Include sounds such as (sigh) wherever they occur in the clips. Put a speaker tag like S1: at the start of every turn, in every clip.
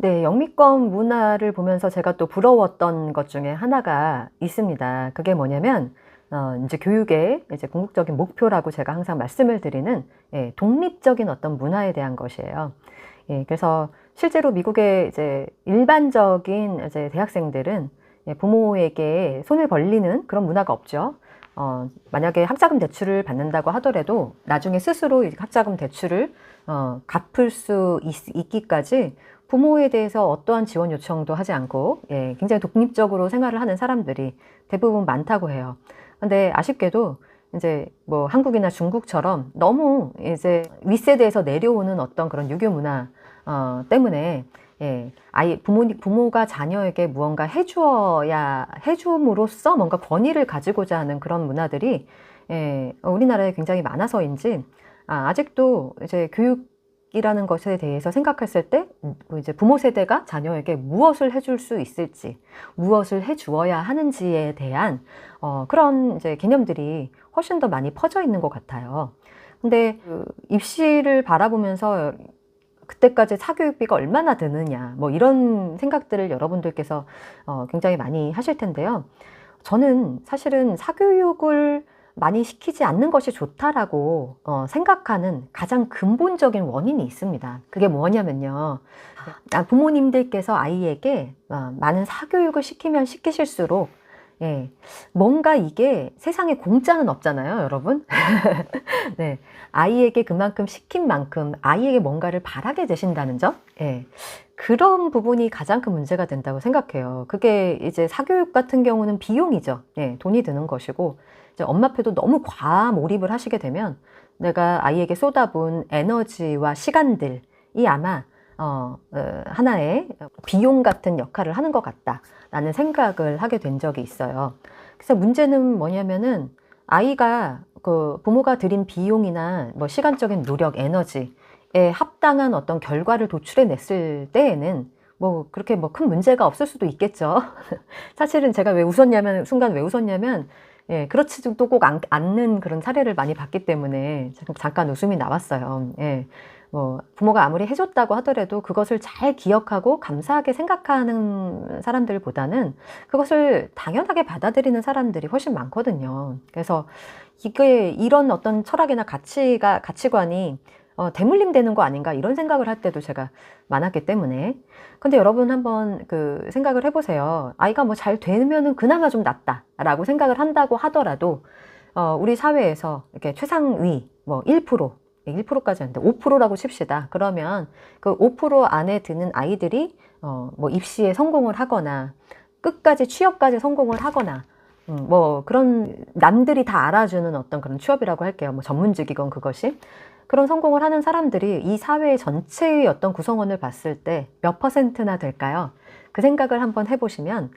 S1: 네, 영미권 문화를 보면서 제가 또 부러웠던 것 중에 하나가 있습니다. 그게 뭐냐면, 어, 이제 교육의 이제 궁극적인 목표라고 제가 항상 말씀을 드리는 예, 독립적인 어떤 문화에 대한 것이에요. 예, 그래서 실제로 미국의 이제 일반적인 이제 대학생들은 예, 부모에게 손을 벌리는 그런 문화가 없죠. 어, 만약에 학자금 대출을 받는다고 하더라도 나중에 스스로 이 학자금 대출을 어, 갚을 수 있, 기까지 부모에 대해서 어떠한 지원 요청도 하지 않고 예, 굉장히 독립적으로 생활을 하는 사람들이 대부분 많다고 해요. 근데 아쉽게도 이제 뭐 한국이나 중국처럼 너무 이제 윗세대에서 내려오는 어떤 그런 유교 문화 어, 때문에 예, 아이 부모 부모가 자녀에게 무언가 해주어야 해줌으로써 뭔가 권위를 가지고자 하는 그런 문화들이 예, 우리나라에 굉장히 많아서인지 아, 아직도 이제 교육 이라는 것에 대해서 생각했을 때 음, 이제 부모 세대가 자녀에게 무엇을 해줄 수 있을지 무엇을 해주어야 하는지에 대한 어, 그런 이제 개념들이 훨씬 더 많이 퍼져 있는 것 같아요. 근데 그 입시를 바라보면서 그때까지 사교육비가 얼마나 드느냐, 뭐 이런 생각들을 여러분들께서 어, 굉장히 많이 하실 텐데요. 저는 사실은 사교육을 많이 시키지 않는 것이 좋다라고 어, 생각하는 가장 근본적인 원인이 있습니다. 그게 뭐냐면요. 아, 부모님들께서 아이에게 어, 많은 사교육을 시키면 시키실수록 예, 뭔가 이게 세상에 공짜는 없잖아요, 여러분. (laughs) 네, 아이에게 그만큼 시킨 만큼 아이에게 뭔가를 바라게 되신다는 점, 예, 그런 부분이 가장 큰 문제가 된다고 생각해요. 그게 이제 사교육 같은 경우는 비용이죠. 예, 돈이 드는 것이고, 이제 엄마표도 너무 과몰입을 하시게 되면 내가 아이에게 쏟아부은 에너지와 시간들이 아마 어, 어, 하나의 비용 같은 역할을 하는 것 같다라는 생각을 하게 된 적이 있어요. 그래서 문제는 뭐냐면은 아이가 그 부모가 들인 비용이나 뭐 시간적인 노력, 에너지에 합당한 어떤 결과를 도출해 냈을 때에는 뭐 그렇게 뭐 큰 문제가 없을 수도 있겠죠. (laughs) 사실은 제가 왜 웃었냐면 순간 왜 웃었냐면 예, 그렇지도 꼭 않는 그런 사례를 많이 봤기 때문에 잠깐 웃음이 나왔어요. 예. 뭐 부모가 아무리 해줬다고 하더라도 그것을 잘 기억하고 감사하게 생각하는 사람들보다는 그것을 당연하게 받아들이는 사람들이 훨씬 많거든요. 그래서 이게 이런 어떤 철학이나 가치가 가치관이 어, 대물림 되는 거 아닌가 이런 생각을 할 때도 제가 많았기 때문에 근데 여러분 한번 그 생각을 해보세요 아이가 뭐 잘 되면은 그나마 좀 낫다 라고 생각을 한다고 하더라도 어, 우리 사회에서 이렇게 최상위 뭐 1% 1%까지 하는데 5%라고 칩시다. 그러면 그 5% 안에 드는 아이들이 어, 뭐 입시에 성공을 하거나 끝까지 취업까지 성공을 하거나 음, 뭐 그런 남들이 다 알아주는 어떤 그런 취업이라고 할게요. 뭐 전문직이건 그것이 그런 성공을 하는 사람들이 이 사회 전체의 어떤 구성원을 봤을 때 몇 퍼센트나 될까요? 그 생각을 한번 해보시면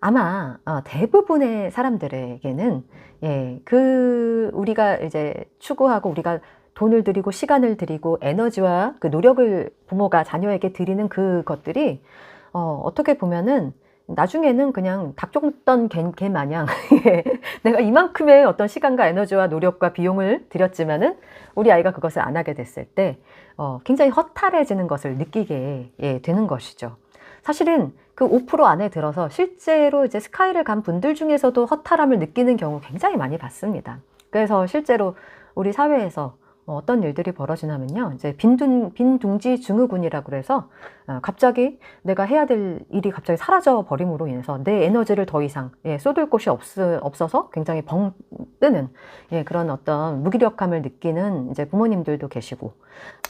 S1: 아마 어, 대부분의 사람들에게는 예, 그 우리가 이제 추구하고 우리가 돈을 들이고 시간을 들이고 에너지와 그 노력을 부모가 자녀에게 드리는 그것들이 어, 어떻게 보면은 나중에는 그냥 닭 쫓던 개, 개 마냥 (laughs) 예, 내가 이만큼의 어떤 시간과 에너지와 노력과 비용을 들였지만은 우리 아이가 그것을 안 하게 됐을 때 어, 굉장히 허탈해지는 것을 느끼게 예, 되는 것이죠. 사실은 그 5% 안에 들어서 실제로 이제 스카이를 간 분들 중에서도 허탈함을 느끼는 경우 굉장히 많이 봤습니다. 그래서 실제로 우리 사회에서 어, 어떤 일들이 벌어지냐면요. 이제 빈둥, 빈둥지 증후군이라고 그래서 어, 갑자기 내가 해야 될 일이 갑자기 사라져 버림으로 인해서 내 에너지를 더 이상 예, 쏟을 곳이 없, 없어서 굉장히 벙 뜨는 예, 그런 어떤 무기력함을 느끼는 이제 부모님들도 계시고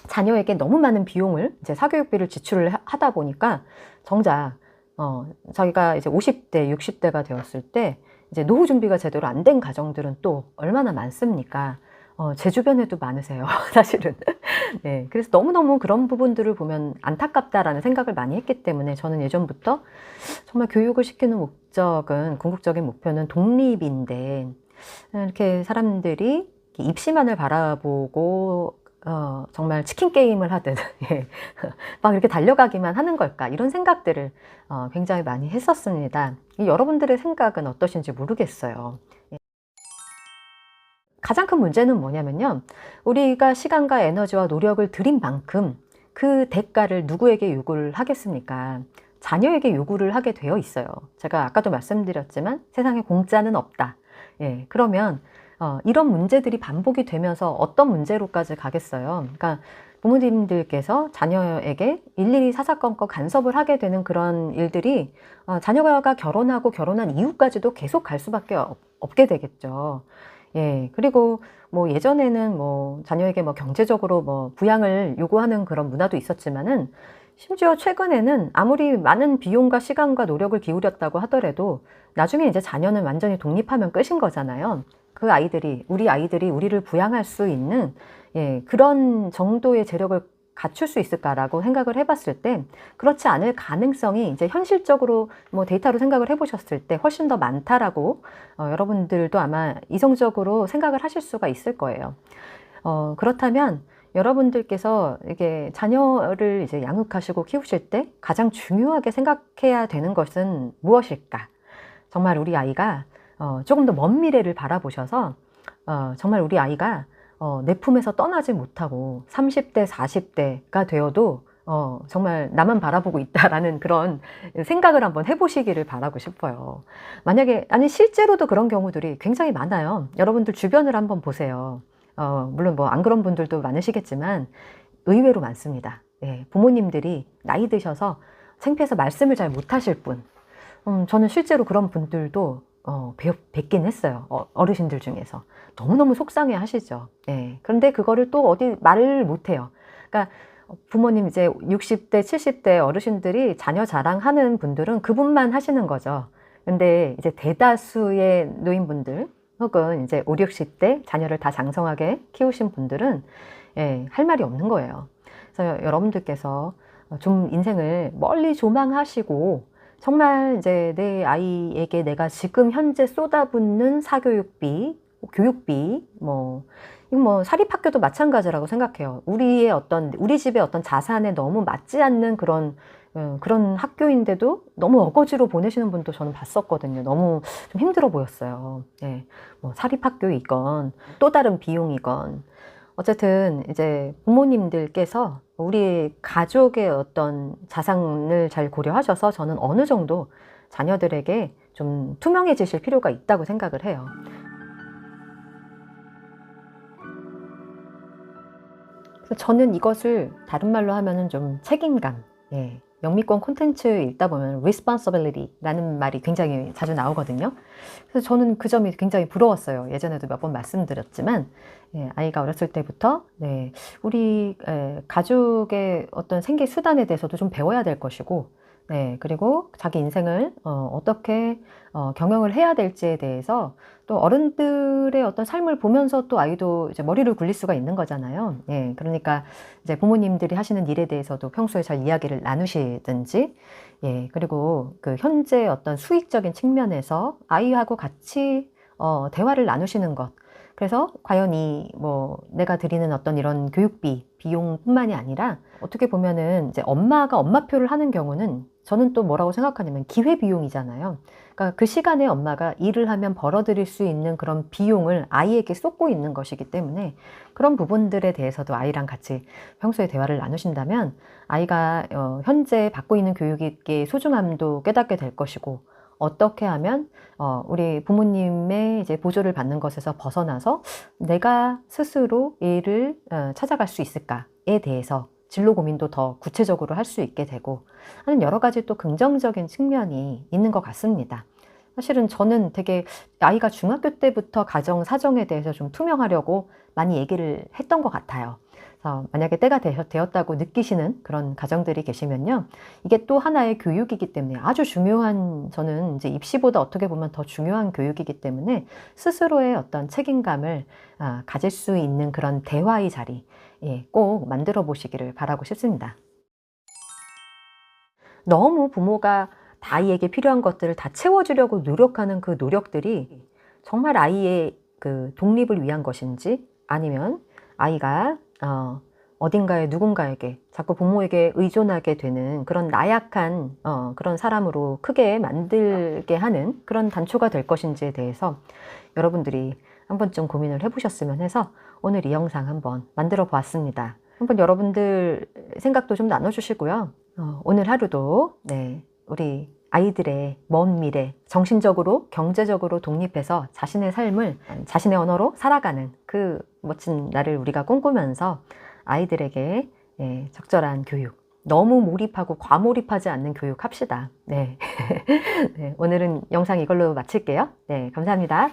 S1: 자녀에게 너무 많은 비용을 이제 사교육비를 지출을 하다 보니까 정작 어, 자기가 이제 50대, 60대가 되었을 때 이제 노후 준비가 제대로 안 된 가정들은 또 얼마나 많습니까? 어, 제 주변에도 많으세요, (laughs) 사실은. 네, 그래서 너무너무 그런 부분들을 보면 안타깝다라는 생각을 많이 했기 때문에 저는 예전부터 정말 교육을 시키는 목적은, 궁극적인 목표는 독립인데, 이렇게 사람들이 입시만을 바라보고, 어, 정말 치킨 게임을 하듯, (laughs) 예, 막 이렇게 달려가기만 하는 걸까, 이런 생각들을 어, 굉장히 많이 했었습니다. 여러분들의 생각은 어떠신지 모르겠어요. 가장 큰 문제는 뭐냐면요. 우리가 시간과 에너지와 노력을 들인 만큼 그 대가를 누구에게 요구를 하겠습니까? 자녀에게 요구를 하게 되어 있어요. 제가 아까도 말씀드렸지만 세상에 공짜는 없다. 예, 그러면 어, 이런 문제들이 반복이 되면서 어떤 문제로까지 가겠어요. 그러니까 부모님들께서 자녀에게 일일이 사사건건 간섭을 하게 되는 그런 일들이 어, 자녀가 결혼하고 결혼한 이후까지도 계속 갈 수밖에 없, 없게 되겠죠. 예, 그리고 뭐 예전에는 뭐 자녀에게 뭐 경제적으로 뭐 부양을 요구하는 그런 문화도 있었지만은 심지어 최근에는 아무리 많은 비용과 시간과 노력을 기울였다고 하더라도 나중에 이제 자녀는 완전히 독립하면 끝인 거잖아요. 그 아이들이, 우리 아이들이 우리를 부양할 수 있는 예, 그런 정도의 재력을 갖출 수 있을까라고 생각을 해봤을 때 그렇지 않을 가능성이 이제 현실적으로 뭐 데이터로 생각을 해보셨을 때 훨씬 더 많다라고 어, 여러분들도 아마 이성적으로 생각을 하실 수가 있을 거예요. 어, 그렇다면 여러분들께서 이게 자녀를 이제 양육하시고 키우실 때 가장 중요하게 생각해야 되는 것은 무엇일까? 정말 우리 아이가 어, 조금 더 먼 미래를 바라보셔서 어, 정말 우리 아이가 어, 내 품에서 떠나지 못하고 30대, 40대가 되어도 어, 정말 나만 바라보고 있다라는 그런 생각을 한번 해보시기를 바라고 싶어요. 만약에, 아니, 실제로도 그런 경우들이 굉장히 많아요. 여러분들 주변을 한번 보세요. 어, 물론 뭐 안 그런 분들도 많으시겠지만 의외로 많습니다. 예, 부모님들이 나이 드셔서 생피해서 말씀을 잘 못하실 분. 음, 저는 실제로 그런 분들도 어, 뵙, 뵙긴 했어요. 어, 어르신들 중에서. 너무너무 속상해 하시죠. 예. 그런데 그거를 또 어디 말을 못 해요. 그러니까 부모님 이제 60대, 70대 어르신들이 자녀 자랑하는 분들은 그분만 하시는 거죠. 근데 이제 대다수의 노인분들 혹은 이제 5, 60대 자녀를 다 장성하게 키우신 분들은 예, 할 말이 없는 거예요. 그래서 여러분들께서 좀 인생을 멀리 조망하시고 정말 이제 내 아이에게 내가 지금 현재 쏟아붓는 사교육비, 교육비, 뭐, 이거 뭐 사립학교도 마찬가지라고 생각해요. 우리의 어떤, 우리 집의 어떤 자산에 너무 맞지 않는 그런, 음, 그런 학교인데도 너무 어거지로 보내시는 분도 저는 봤었거든요. 너무 좀 힘들어 보였어요. 예. 뭐 사립학교이건 또 다른 비용이건. 어쨌든 이제 부모님들께서 우리 가족의 어떤 자산을 잘 고려하셔서 저는 어느 정도 자녀들에게 좀 투명해지실 필요가 있다고 생각을 해요. 저는 이것을 다른 말로 하면은 좀 책임감, 예. 영미권 콘텐츠 읽다 보면 responsibility라는 말이 굉장히 자주 나오거든요. 그래서 저는 그 점이 굉장히 부러웠어요. 예전에도 몇 번 말씀드렸지만 예, 아이가 어렸을 때부터 네, 우리 에, 가족의 어떤 생계 수단에 대해서도 좀 배워야 될 것이고 네, 그리고 자기 인생을 어, 어떻게 어, 경영을 해야 될지에 대해서 또 어른들의 어떤 삶을 보면서 또 아이도 이제 머리를 굴릴 수가 있는 거잖아요. 예, 그러니까 이제 부모님들이 하시는 일에 대해서도 평소에 잘 이야기를 나누시든지, 예, 그리고 그 현재 어떤 수익적인 측면에서 아이하고 같이 어, 대화를 나누시는 것. 그래서 과연 이 뭐 내가 드리는 어떤 이런 교육비 비용뿐만이 아니라 어떻게 보면은 이제 엄마가 엄마표를 하는 경우는 저는 또 뭐라고 생각하냐면 기회 비용이잖아요. 그러니까 그 시간에 엄마가 일을 하면 벌어들일 수 있는 그런 비용을 아이에게 쏟고 있는 것이기 때문에 그런 부분들에 대해서도 아이랑 같이 평소에 대화를 나누신다면 아이가 어, 현재 받고 있는 교육의 소중함도 깨닫게 될 것이고 어떻게 하면 어, 우리 부모님의 이제 보조를 받는 것에서 벗어나서 내가 스스로 일을 어, 찾아갈 수 있을까에 대해서 진로 고민도 더 구체적으로 할 수 있게 되고 하는 여러 가지 또 긍정적인 측면이 있는 것 같습니다. 사실은 저는 되게 아이가 중학교 때부터 가정 사정에 대해서 좀 투명하려고 많이 얘기를 했던 것 같아요. 그래서 만약에 때가 되었다고 느끼시는 그런 가정들이 계시면요. 이게 또 하나의 교육이기 때문에 아주 중요한 저는 이제 입시보다 어떻게 보면 더 중요한 교육이기 때문에 스스로의 어떤 책임감을 아, 가질 수 있는 그런 대화의 자리 예, 꼭 만들어 보시기를 바라고 싶습니다. 너무 부모가 아이에게 필요한 것들을 다 채워주려고 노력하는 그 노력들이 정말 아이의 그 독립을 위한 것인지 아니면 아이가 어, 어딘가에 누군가에게 자꾸 부모에게 의존하게 되는 그런 나약한 어, 그런 사람으로 크게 만들게 하는 그런 단초가 될 것인지에 대해서 여러분들이 한 번쯤 고민을 해보셨으면 해서 오늘 이 영상 한번 만들어 보았습니다. 한번 여러분들 생각도 좀 나눠주시고요. 어, 오늘 하루도 네, 우리 아이들의 먼 미래, 정신적으로, 경제적으로 독립해서 자신의 삶을 자신의 언어로 살아가는 그 멋진 날을 우리가 꿈꾸면서 아이들에게 예, 적절한 교육, 너무 몰입하고 과몰입하지 않는 교육 합시다. 네. (laughs) 네, 오늘은 영상 이걸로 마칠게요. 네, 감사합니다.